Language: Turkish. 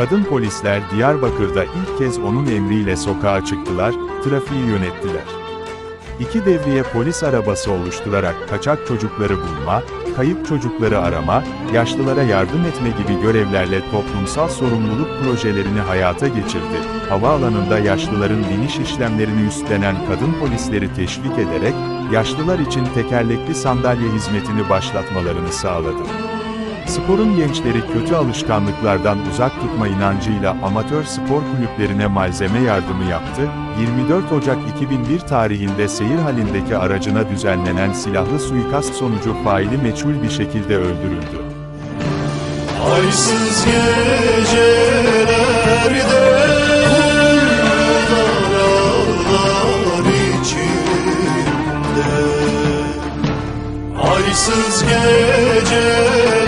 Kadın polisler Diyarbakır'da ilk kez onun emriyle sokağa çıktılar, trafiği yönettiler. İki devriye polis arabası oluşturarak kaçak çocukları bulma, kayıp çocukları arama, yaşlılara yardım etme gibi görevlerle toplumsal sorumluluk projelerini hayata geçirdi. Havaalanında yaşlıların biniş işlemlerini üstlenen kadın polisleri teşvik ederek, yaşlılar için tekerlekli sandalye hizmetini başlatmalarını sağladı. Sporun gençleri kötü alışkanlıklardan uzak tutma inancıyla amatör spor kulüplerine malzeme yardımı yaptı. 24 Ocak 2001 tarihinde seyir halindeki aracına düzenlenen silahlı suikast sonucu faili meçhul bir şekilde öldürüldü. Aysız gecelerde Aysız gece